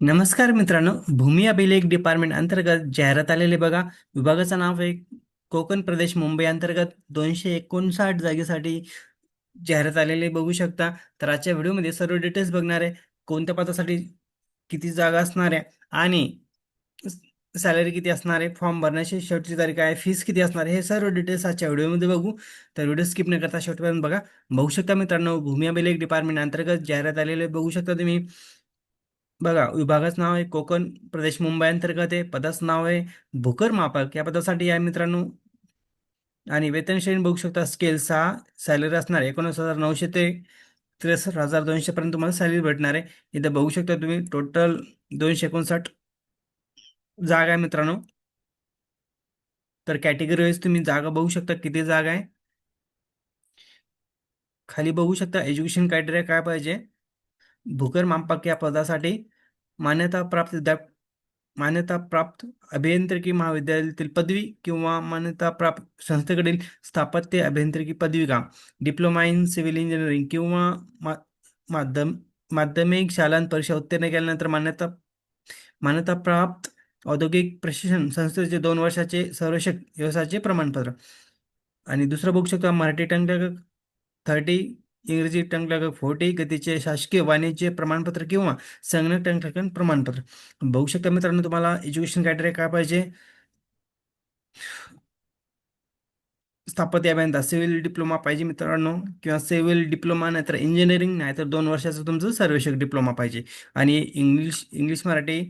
नमस्कार मित्रांनो भूमी अभिलेख डिपार्टमेंट अंतर्गत जाहिरात आलेले बघा. विभागाचं नाव आहे कोकण प्रदेश मुंबई अंतर्गत. दोनशे एकोणसाठ जागेसाठी जाहिरात आलेले बघू शकता. तर आजच्या व्हिडिओमध्ये सर्व डिटेल्स बघणार आहे. कोणत्या पदासाठी किती जागा असणार आहे आणि सॅलरी किती असणार आहे फॉर्म भरण्याची शेवटची तारीख आहे फीस किती असणार आहे हे सर्व डिटेल्स आजच्या व्हिडिओमध्ये बघू. तर व्हिडिओ स्किप न करता शेवटपर्यंत बघा. बघू शकता मित्रांनो भूमी अभिलेख डिपार्टमेंट अंतर्गत जाहिरात आलेले बघू शकता तुम्ही. बघा विभागाचं नाव आहे कोकण प्रदेश मुंबई अंतर्गत आहे. पदाचं नाव आहे भूकर मापक या पदासाठी आहे मित्रांनो आणि वेतन श्रेणी बघू शकता स्केल सहा सॅलरी असणार आहे एकोणीस हजार नऊशे ते त्रेसष्ट हजार दोनशे पर्यंत तुम्हाला सॅलरी भेटणार आहे. इथं बघू शकता तुम्ही टोटल दोनशे एकोणसाठ जागा आहे मित्रांनो. तर कॅटेगरी वाईज तुम्ही जागा बघू शकता किती जागा आहे. खाली बघू शकता एज्युकेशन क्रायटेरिया काय पाहिजे. भूकर मापक या पदासाठी मान्यता प्राप्त विद्या मान्यता प्राप्त अभियांत्रिकी महाविद्यालयातील पदवी किंवा मान्यता प्राप्त संस्थेकडील स्थापत्य अभियांत्रिकी पदविका डिप्लोमा इन सिव्हिल इंजिनिअरिंग किंवा मा माध्यम माध्यमिक शालांत परीक्षा उत्तीर्ण केल्यानंतर मान्यता मान्यता प्राप्त औद्योगिक प्रशिक्षण संस्थेचे दोन वर्षाचे सर्वेक्षक व्यवसायाचे प्रमाणपत्र. आणि दुसरं बघू शकता मराठी टंग थर्टी इंग्रजी टंकलेखक फोर्टी गतीचे शासकीय वाणिज्य प्रमाणपत्र किंवा संगणक टंकलेखन प्रमाणपत्र. बघू शकता मित्रांनो तुम्हाला एज्युकेशन क्रायटेरिया काय पाहिजे? स्थापत्य अभियंता सिव्हिल डिप्लोमा पाहिजे मित्रांनो किंवा सिव्हिल डिप्लोमा नाहीतर इंजिनिअरिंग नाहीतर दोन वर्षाचं तुमचं सर्वेक्षक डिप्लोमा पाहिजे. आणि English English Marathi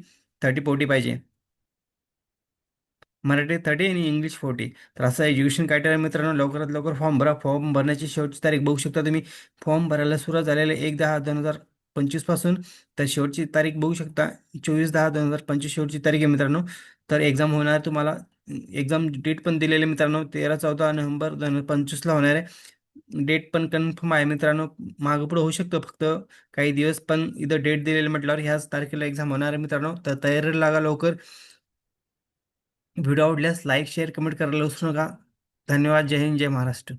thirty forty पाहिजे. मराठी थर्टी आणि इंग्लिश फोर्टी तर असं एज्युकेशन क्रायटेरिया मित्रांनो लवकरात लवकर फॉर्म भरा. फॉर्म भरण्याची शेवटची तारीख बघू शकता तुम्ही. फॉर्म भरायला सुरुवात झालेली एक दहा दोन हजार पंचवीसपासून तर शेवटची तारीख बघू शकता. चोवीस दहा दोन हजार पंचवीस शेवटची तारीख आहे मित्रांनो. तर एक्झाम होणार तुम्हाला एक्झाम डेट पण दिलेली मित्रांनो. तेरा चौदा नोव्हेंबर दोन हजार पंचवीसला होणार आहे. डेट पण कन्फर्म आहे मित्रांनो. मागं पुढं होऊ शकतं फक्त. काही दिवस पण इथं डेट दिलेलं म्हटल्यावर ह्याच तारखेला एक्झाम होणार आहे मित्रांनो. तर तयारी लागा लवकर. व्हिडिओ आवडल्यास लाईक शेअर कमेंट करायला विसरू नका. धन्यवाद. जय हिंद जय महाराष्ट्र.